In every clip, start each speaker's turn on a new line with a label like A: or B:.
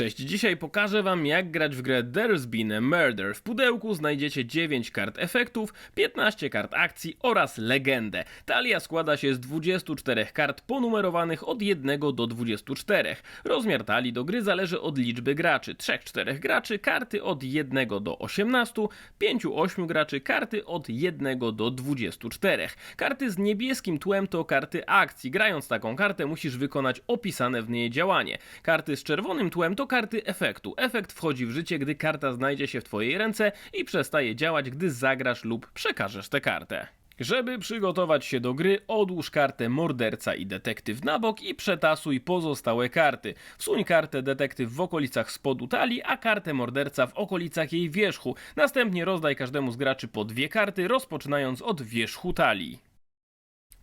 A: Cześć, dzisiaj pokażę wam jak grać w grę There's Been a Murder. W pudełku znajdziecie 9 kart efektów, 15 kart akcji oraz legendę. Talia składa się z 24 kart ponumerowanych od 1 do 24. Rozmiar talii do gry zależy od liczby graczy. 3-4 graczy, karty od 1 do 18, 5-8 graczy, karty od 1 do 24. Karty z niebieskim tłem to karty akcji. Grając taką kartę musisz wykonać opisane w niej działanie. Karty z czerwonym tłem to karty efektu. Efekt wchodzi w życie, gdy karta znajdzie się w twojej ręce i przestaje działać, gdy zagrasz lub przekażesz tę kartę. Żeby przygotować się do gry, odłóż kartę morderca i detektyw na bok i przetasuj pozostałe karty. Wsuń kartę detektyw w okolicach spodu talii, a kartę morderca w okolicach jej wierzchu. Następnie rozdaj każdemu z graczy po dwie karty, rozpoczynając od wierzchu talii.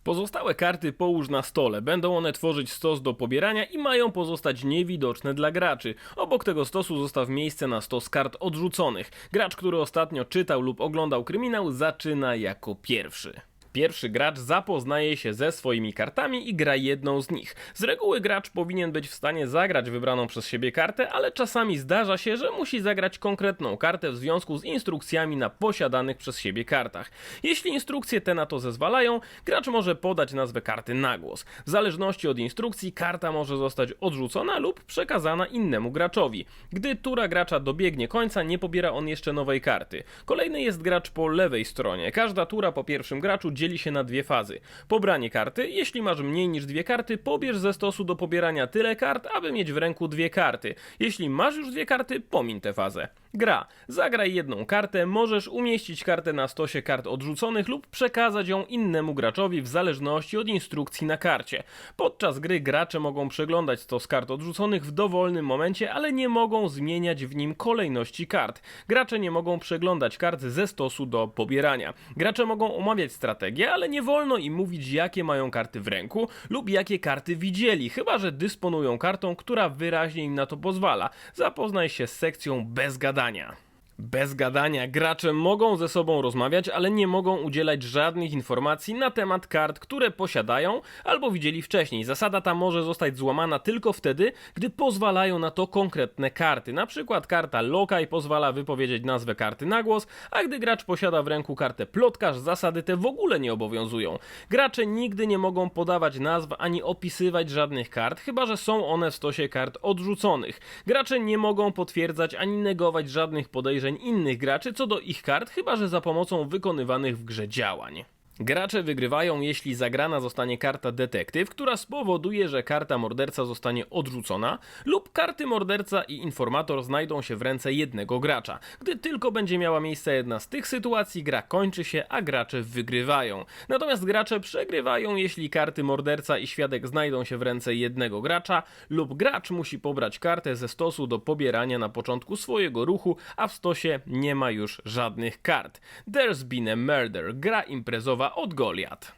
A: Pozostałe karty połóż na stole. Będą one tworzyć stos do pobierania i mają pozostać niewidoczne dla graczy. Obok tego stosu zostaw miejsce na stos kart odrzuconych. Gracz, który ostatnio czytał lub oglądał kryminał, zaczyna jako pierwszy. Pierwszy gracz zapoznaje się ze swoimi kartami i gra jedną z nich. Z reguły gracz powinien być w stanie zagrać wybraną przez siebie kartę, ale czasami zdarza się, że musi zagrać konkretną kartę w związku z instrukcjami na posiadanych przez siebie kartach. Jeśli instrukcje te na to zezwalają, gracz może podać nazwę karty na głos. W zależności od instrukcji karta może zostać odrzucona lub przekazana innemu graczowi. Gdy tura gracza dobiegnie końca, nie pobiera on jeszcze nowej karty. Kolejny jest gracz po lewej stronie. Każda tura po pierwszym graczu dzieli się na dwie fazy. Pobranie karty. Jeśli masz mniej niż dwie karty, pobierz ze stosu do pobierania tyle kart, aby mieć w ręku dwie karty. Jeśli masz już dwie karty, pomiń tę fazę. Gra. Zagraj jedną kartę, możesz umieścić kartę na stosie kart odrzuconych lub przekazać ją innemu graczowi w zależności od instrukcji na karcie. Podczas gry gracze mogą przeglądać stos kart odrzuconych w dowolnym momencie, ale nie mogą zmieniać w nim kolejności kart. Gracze nie mogą przeglądać kart ze stosu do pobierania. Gracze mogą omawiać strategię, ale nie wolno im mówić jakie mają karty w ręku lub jakie karty widzieli, chyba że dysponują kartą, która wyraźnie im na to pozwala. Zapoznaj się z sekcją bez gadania. Bez gadania gracze mogą ze sobą rozmawiać, ale nie mogą udzielać żadnych informacji na temat kart, które posiadają albo widzieli wcześniej. Zasada ta może zostać złamana tylko wtedy, gdy pozwalają na to konkretne karty. Na przykład karta Lokaj pozwala wypowiedzieć nazwę karty na głos, a gdy gracz posiada w ręku kartę Plotkarz, zasady te w ogóle nie obowiązują. Gracze nigdy nie mogą podawać nazw ani opisywać żadnych kart, chyba że są one w stosie kart odrzuconych. Gracze nie mogą potwierdzać ani negować żadnych podejrzeń innych graczy co do ich kart, chyba że za pomocą wykonywanych w grze działań. Gracze wygrywają, jeśli zagrana zostanie karta detektyw, która spowoduje, że karta morderca zostanie odrzucona, lub karty morderca i informator znajdą się w ręce jednego gracza. Gdy tylko będzie miała miejsce jedna z tych sytuacji, gra kończy się, a gracze wygrywają. Natomiast gracze przegrywają, jeśli karty morderca i świadek znajdą się w ręce jednego gracza, lub gracz musi pobrać kartę ze stosu do pobierania na początku swojego ruchu, a w stosie nie ma już żadnych kart. There's been a murder, gra imprezowa od Goliat.